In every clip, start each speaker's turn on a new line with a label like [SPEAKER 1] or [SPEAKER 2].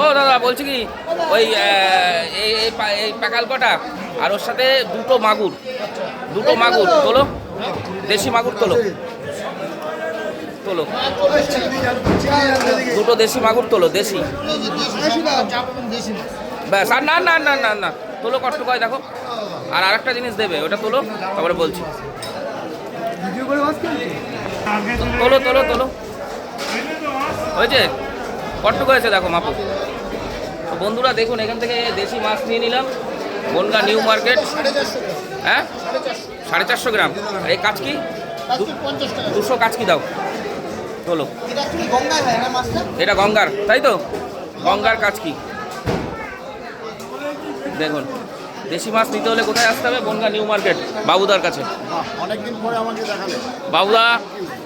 [SPEAKER 1] ও, দাদা, বলছি কি, ওই এই প্যাকাল কটা? আর ওর সাথে দুটো মাগুর। দুটো মাগুর, তোলো। দেশি মাগুর তোলো। তোলো। দুটো দেশি মাগুর তোলো, দেশি। ব্যাস, আর না না না না না। তোলো, কষ্ট করে দেখো। আর আরেকটা জিনিস দেবে, ওটা তোলো, তারপরে বলছি। তোলো তোলো তোলো। হয়েছে? কষ্ট করেছে দেখো, মাপু। বন্ধুরা দেখুন এখান থেকে দেশি মাছ নিয়ে নিলাম। Bongaon new market. হ্যাঁ? সাড়ে চারশো গ্রাম। আর এই কাজ কি দুশো কাজ কি দাও। তোলো এটা গঙ্গার তাই তো? গঙ্গার কাজ কি দেখুন দেশি মাছ নিতে হলে কোথায় আসতে হবে? বনগা নিউ মার্কেট বাবুদার কাছে।
[SPEAKER 2] অনেকদিন পরে আমাকে দেখালে
[SPEAKER 1] বাবুদা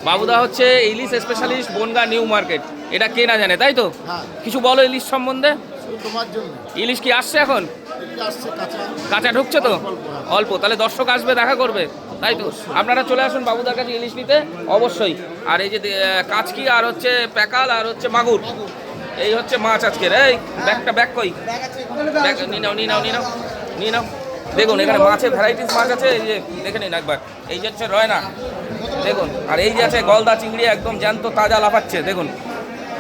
[SPEAKER 1] বাবুদা হচ্ছে ইলিশ স্পেশালিস্ট বনগা নিউ মার্কেট। এটা কে না জানে তাই তো?
[SPEAKER 2] হ্যাঁ।
[SPEAKER 1] কিছু বলো ইলিশ সম্বন্ধে? ইলিশ কি আসছে এখন?
[SPEAKER 2] কাঁচা।
[SPEAKER 1] ঢুকছে তো?
[SPEAKER 2] অল্প, হ্যাঁ।
[SPEAKER 1] তাহলে দর্শক আসবে দেখা করবে। তাই তো? আপনারা চলে আসুন বাবুদার কাছে ইলিশ নিতে। অবশ্যই। আর এই যে কাচকি আর হচ্ছে প্যাকাল আর হচ্ছে মাগুর। এই হচ্ছে মাছ আজকের। এই ব্যাগটা ব্যাগ কই? ব্যাগ নিয়ে নাও নিয়ে নাও নিয়ে নাও নিয়ে নাও। দেখুন এখানে মাছের ভ্যারাইটিস মাছ আছে। এই যে দেখে নিন একবার। এই যে হচ্ছে রয়না। দেখুন আর এই যে আছে গলদা চিংড়ি একদম জ্যান্ত তাজা লাফাচ্ছে। দেখুন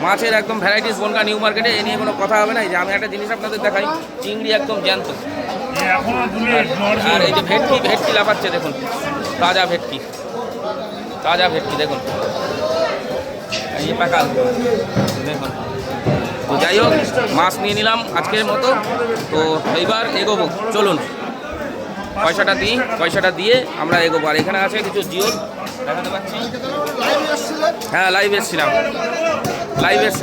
[SPEAKER 1] মাছের একদম ভ্যারাইটিস বনগা নিউ মার্কেটে এ নিয়ে কোনো কথা হবে না। যে আমি একটা জিনিস আপনাদের দেখাই, চিংড়ি একদম জ্যান্ত। আর এই যে ভেটকি ভেটকি লাফাচ্ছে, দেখুন। তাজা ভেটকি। তাজা ভেটকি, দেখুন। দেখুন। তো যাই হোক, মাছ নিয়ে নিলাম আজকের মতো। তো এইবার এগোবো। চলুন। পয়সাটা দিই, পয়সাটা দিয়ে আমরা এগোবো। আর এখানে আছে কিছু জিও দেখাতে পাচ্ছি? হ্যাঁ লাইভ এসছিলাম। লাইভ এসছিলাম